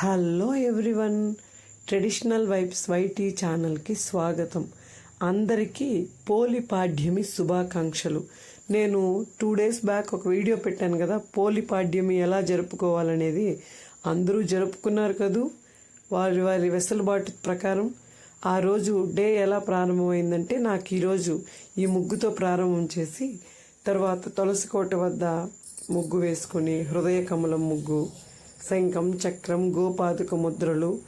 Hello everyone. Traditional vibes YT ఛానల్కి స్వాగతం. అందరికీ పోలిపాడ్యమి శుభాకాంక్షలు. నేను టూ డేస్ బ్యాక్ ఒక వీడియో పెట్టాను కదా పోలిపాడ్యమి ఎలా జరుపుకోవాలనేది. అందరూ జరుపుకున్నారు కదూ? వారి వారి వెసులుబాటు ప్రకారం. ఆ రోజు డే ఎలా ప్రారంభమైందంటే నాకు ఈరోజు ఈ ముగ్గుతో ప్రారంభం చేసి తర్వాత తులసి కోట వద్ద ముగ్గు వేసుకుని హృదయ కమలం ముగ్గు శంఖం చక్రం గోపాదుక ముద్రలు.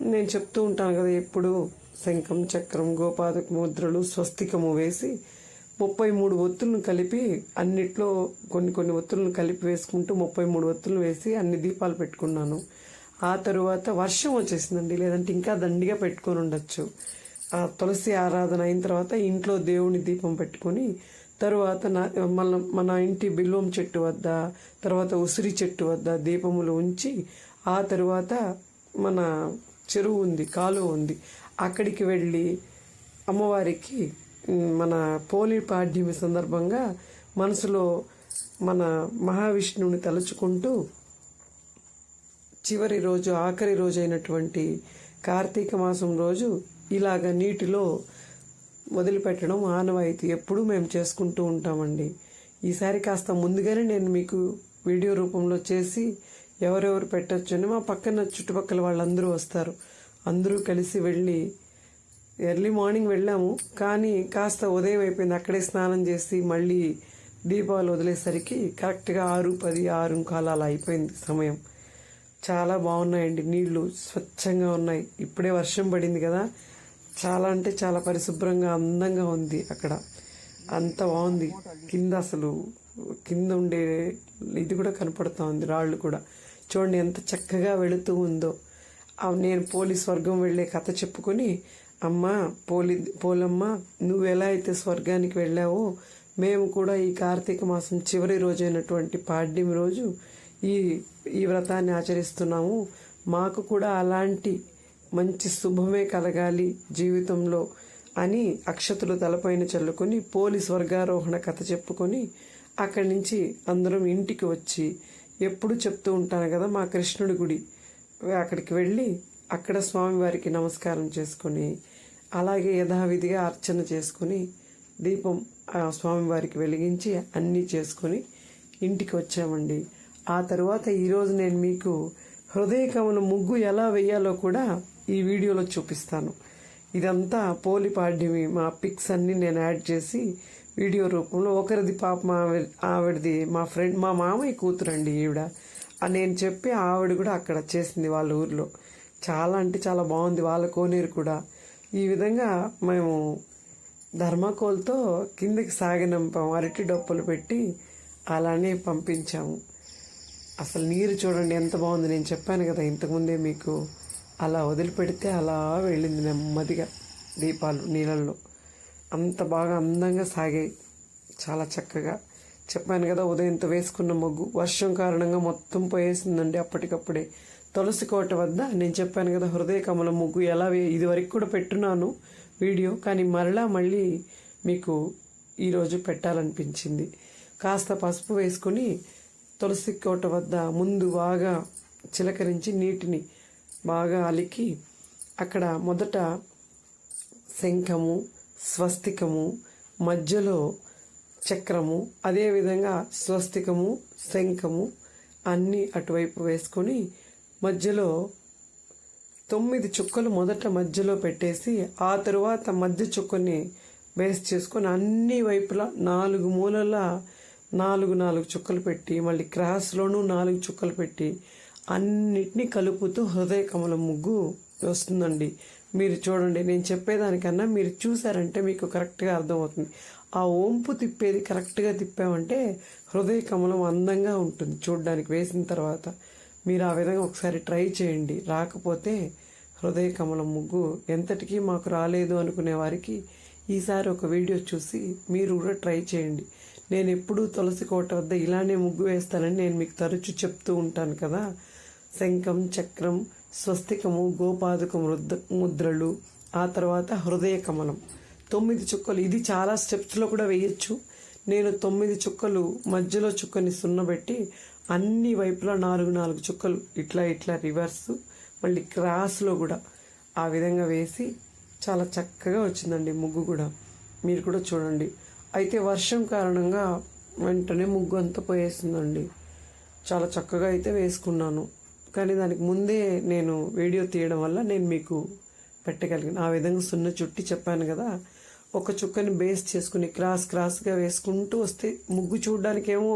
నేను చెప్తూ ఉంటాను కదా ఎప్పుడు శంఖం చక్రం గోపాదుక ముద్రలు స్వస్తికము వేసి ముప్పై మూడు ఒత్తులను కలిపి అన్నిట్లో కొన్ని కొన్ని ఒత్తులను కలిపి వేసుకుంటూ ముప్పై మూడు ఒత్తులు వేసి అన్ని దీపాలు పెట్టుకున్నాను. ఆ తరువాత వర్షం వచ్చేసిందండి. లేదంటే ఇంకా దండిగా పెట్టుకొని ఉండొచ్చు. ఆ తులసి ఆరాధన అయిన తర్వాత ఇంట్లో దేవుని దీపం పెట్టుకొని తరువాత నా మన మన ఇంటి బిల్వం చెట్టు వద్ద తర్వాత ఉసిరి చెట్టు వద్ద దీపములు ఉంచి ఆ తరువాత మన చెరువు ఉంది కాలువ ఉంది. అక్కడికి వెళ్ళి అమ్మవారికి మన పోలి పాడ్యమి సందర్భంగా మనసులో మన మహావిష్ణువుని తలుచుకుంటూ చివరి రోజు ఆఖరి రోజు అయినటువంటి కార్తీక మాసం రోజు ఇలాగ నీటిలో మొదలుపెట్టడం ఆనవాయితీ. ఎప్పుడూ మేము చేసుకుంటూ ఉంటామండి. ఈసారి కాస్త ముందుగానే నేను మీకు వీడియో రూపంలో చేసి ఎవరెవరు పెట్టొచ్చు అని మా పక్కన చుట్టుపక్కల వాళ్ళందరూ వస్తారు. అందరూ కలిసి వెళ్ళి ఎర్లీ మార్నింగ్ వెళ్ళాము. కానీ కాస్త ఉదయం అయిపోయింది. అక్కడే స్నానం చేసి మళ్ళీ దీపాలు వదిలేసరికి కరెక్ట్గా ఆరు పది ఆరు కాలు అలా అయిపోయింది సమయం. చాలా బాగున్నాయండి. నీళ్ళు స్వచ్ఛంగా ఉన్నాయి. ఇప్పుడే వర్షం పడింది కదా. చాలా అంటే చాలా పరిశుభ్రంగా అందంగా ఉంది అక్కడ. అంత బాగుంది. కింద అసలు కింద ఉండే ఇది కూడా కనపడుతూ ఉంది రాళ్ళు కూడా. చూడండి ఎంత చక్కగా వెళుతూ ఉందో. నేను పోలీస్ స్వర్గం వెళ్ళే కథ చెప్పుకొని అమ్మ పోలి పోలమ్మ నువ్వు ఎలా అయితే స్వర్గానికి వెళ్ళావో మేము కూడా ఈ కార్తీక మాసం చివరి రోజైనటువంటి పాడ్యం రోజు ఈ ఈ వ్రతాన్ని ఆచరిస్తున్నాము. మాకు కూడా అలాంటి మంచి శుభమే కలగాలి జీవితంలో అని అక్షతులు తలపైన చల్లుకొని పోలి స్వర్గారోహణ కథ చెప్పుకొని అక్కడి నుంచి అందరం ఇంటికి వచ్చి ఎప్పుడు చెప్తూ ఉంటాను కదా మా కృష్ణుడి గుడి. అక్కడికి వెళ్ళి అక్కడ స్వామివారికి నమస్కారం చేసుకొని అలాగే యథావిధిగా అర్చన చేసుకుని దీపం స్వామివారికి వెలిగించి అన్నీ చేసుకొని ఇంటికి వచ్చామండి. ఆ తరువాత ఈరోజు నేను మీకు హృదయ ముగ్గు ఎలా వేయాలో కూడా ఈ వీడియోలో చూపిస్తాను. ఇదంతా పోలిపాడ్యమి మా పిక్స్ అన్ని నేను యాడ్ చేసి వీడియో రూపంలో ఒకరిది పాప మా ఆవిడది మా ఫ్రెండ్ మా మామయ్య కూతురండి ఈవిడ. నేను చెప్పి ఆవిడ కూడా అక్కడ చేసింది వాళ్ళ ఊర్లో. చాలా అంటే చాలా బాగుంది వాళ్ళ కోనేరు కూడా. ఈ విధంగా మేము ధర్మకోల్తో కిందకి సాగనంపాము అరటి డప్పులు పెట్టి అలానే పంపించాము. అసలు నీరు చూడండి ఎంత బాగుంది. నేను చెప్పాను కదా ఇంతకుముందే మీకు. అలా వదిలిపెడితే అలా వెళ్ళింది నెమ్మదిగా దీపాలు నీళ్ళల్లో. అంత బాగా అందంగా సాగాయి. చాలా చక్కగా. చెప్పాను కదా ఉదయంతో వేసుకున్న మొగ్గు. వర్షం కారణంగా మొత్తం పోయేసిందండి అప్పటికప్పుడే. తులసి కోట వద్ద నేను చెప్పాను కదా హృదయ కమల ముగ్గు ఎలా ఇది వరకు కూడా పెట్టున్నాను వీడియో కానీ మరలా మళ్ళీ మీకు ఈరోజు పెట్టాలనిపించింది. కాస్త పసుపు వేసుకొని తులసి కోట వద్ద ముందు బాగా చిలకరించి నీటిని బాగా అలికి అక్కడ మొదట శంఖము స్వస్తికము మధ్యలో చక్రము అదేవిధంగా స్వస్తికము శంఖము అన్నీ అటువైపు వేసుకొని మధ్యలో తొమ్మిది చుక్కలు మొదట మధ్యలో పెట్టేసి ఆ తరువాత మధ్య చుక్కని బేస్ చేసుకొని అన్ని వైపులా నాలుగు మూలల నాలుగు నాలుగు చుక్కలు పెట్టి మళ్ళీ క్రాస్లోనూ నాలుగు చుక్కలు పెట్టి అన్నిటినీ కలుపుతూ హృదయ కమల ముగ్గు వస్తుందండి. మీరు చూడండి నేను చెప్పేదానికన్నా మీరు చూసారంటే మీకు కరెక్ట్గా అర్థమవుతుంది. ఆ ఓంపు తిప్పేది కరెక్ట్గా తిప్పామంటే హృదయ కమలం అందంగా ఉంటుంది చూడడానికి వేసిన తర్వాత. మీరు ఆ విధంగా ఒకసారి ట్రై చేయండి. రాకపోతే హృదయ కమలం ముగ్గు ఎంతటికీ మాకు రాలేదు అనుకునే వారికి ఈసారి ఒక వీడియో చూసి మీరు కూడా ట్రై చేయండి. నేను ఎప్పుడూ తులసి కోట వద్ద ఇలానే ముగ్గు వేస్తానని నేను మీకు తరచూ చెప్తూ ఉంటాను కదా. శంఖం చక్రం స్వస్తికము గోపాదుక ముద్రలు ఆ తర్వాత హృదయ కమలం. తొమ్మిది చుక్కలు. ఇది చాలా స్టెప్స్లో కూడా వేయచ్చు. నేను తొమ్మిది చుక్కలు మధ్యలో చుక్కని సున్నబెట్టి అన్ని వైపులా నాలుగు నాలుగు చుక్కలు ఇట్లా ఇట్లా రివర్స్ మళ్ళీ క్రాస్లో కూడా ఆ విధంగా వేసి చాలా చక్కగా వచ్చిందండి ముగ్గు కూడా. మీరు కూడా చూడండి. అయితే వర్షం కారణంగా వెంటనే ముగ్గు అంతా పోయేసిందండి. చాలా చక్కగా అయితే వేసుకున్నాను. కానీ దానికి ముందే నేను వీడియో తీయడం వల్ల నేను మీకు పెట్టగలిగాను. ఆ విధంగా సున్న చుట్టి చెప్పాను కదా ఒక చుక్కని బేస్ చేసుకుని క్రాస్ క్రాస్గా వేసుకుంటూ వస్తే ముగ్గు చూడడానికేమో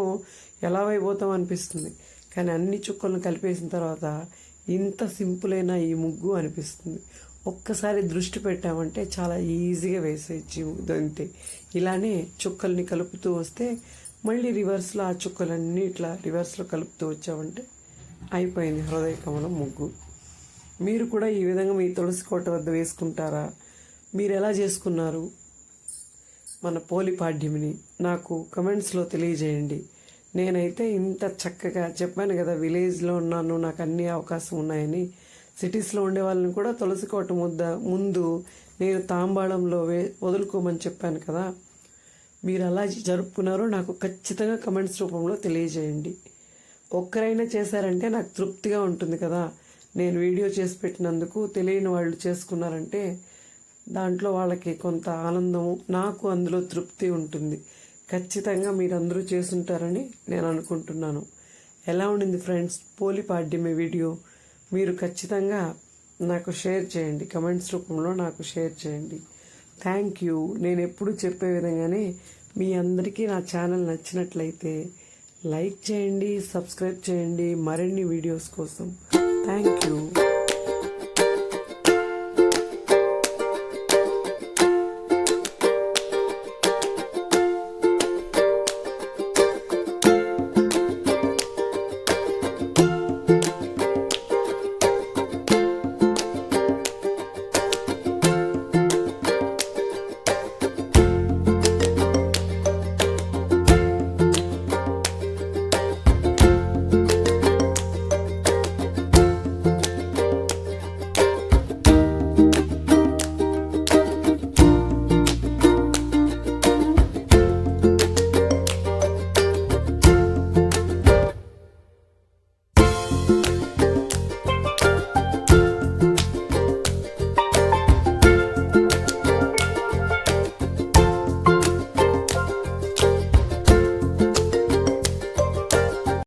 ఎలా అయిపోతాం అనిపిస్తుంది. కానీ అన్ని చుక్కలను కలిపేసిన తర్వాత ఇంత సింపుల్ అయిన ఈ ముగ్గు అనిపిస్తుంది. ఒక్కసారి దృష్టి పెట్టామంటే చాలా ఈజీగా వేసేయచ్చు అంతే. ఇలానే చుక్కల్ని కలుపుతూ వస్తే మళ్ళీ రివర్స్లో ఆ చుక్కలన్నీ ఇట్లా రివర్స్లో కలుపుతూ వచ్చామంటే అయిపోయింది హృదయ కమలం ముగ్గు. మీరు కూడా ఈ విధంగా మీ తులసి కోట వద్ద వేసుకుంటారా? మీరు ఎలా చేసుకున్నారు? మన పోలి పాడ్యమిని నాకు కమెంట్స్లో తెలియజేయండి. నేనైతే ఇంత చక్కగా చెప్పాను కదా విలేజ్లో ఉన్నాను నాకు అన్ని అవకాశం ఉన్నాయని. సిటీస్లో ఉండే వాళ్ళని కూడా తులసి కోట ముద్ద ముందు నేను తాంబాళంలో వే వదులుకోమని చెప్పాను కదా. మీరు అలా జరుపుకున్నారో నాకు ఖచ్చితంగా కమెంట్స్ రూపంలో తెలియజేయండి. ఒక్కరైనా చేశారంటే నాకు తృప్తిగా ఉంటుంది కదా. నేను వీడియో చేసి పెట్టినందుకు తెలియని వాళ్ళు చేసుకున్నారంటే దాంట్లో వాళ్ళకి కొంత ఆనందము నాకు అందులో తృప్తి ఉంటుంది. ఖచ్చితంగా మీరందరూ చేసుంటారని నేను అనుకుంటున్నాను. ఎలా ఉండింది ఫ్రెండ్స్? పోలి పాడ్యమే వీడియో మీరు ఖచ్చితంగా నాకు షేర్ చేయండి. కమెంట్స్ రూపంలో నాకు షేర్ చేయండి. Thank you. నేను ఎప్పుడు చెప్పే విధంగానే మీ అందరికీ నా ఛానల్ నచ్చినట్లయితే లైక్ చేయండి సబ్స్క్రైబ్ చేయండి. మరిన్ని వీడియోస్ కోసం థ్యాంక్ యూ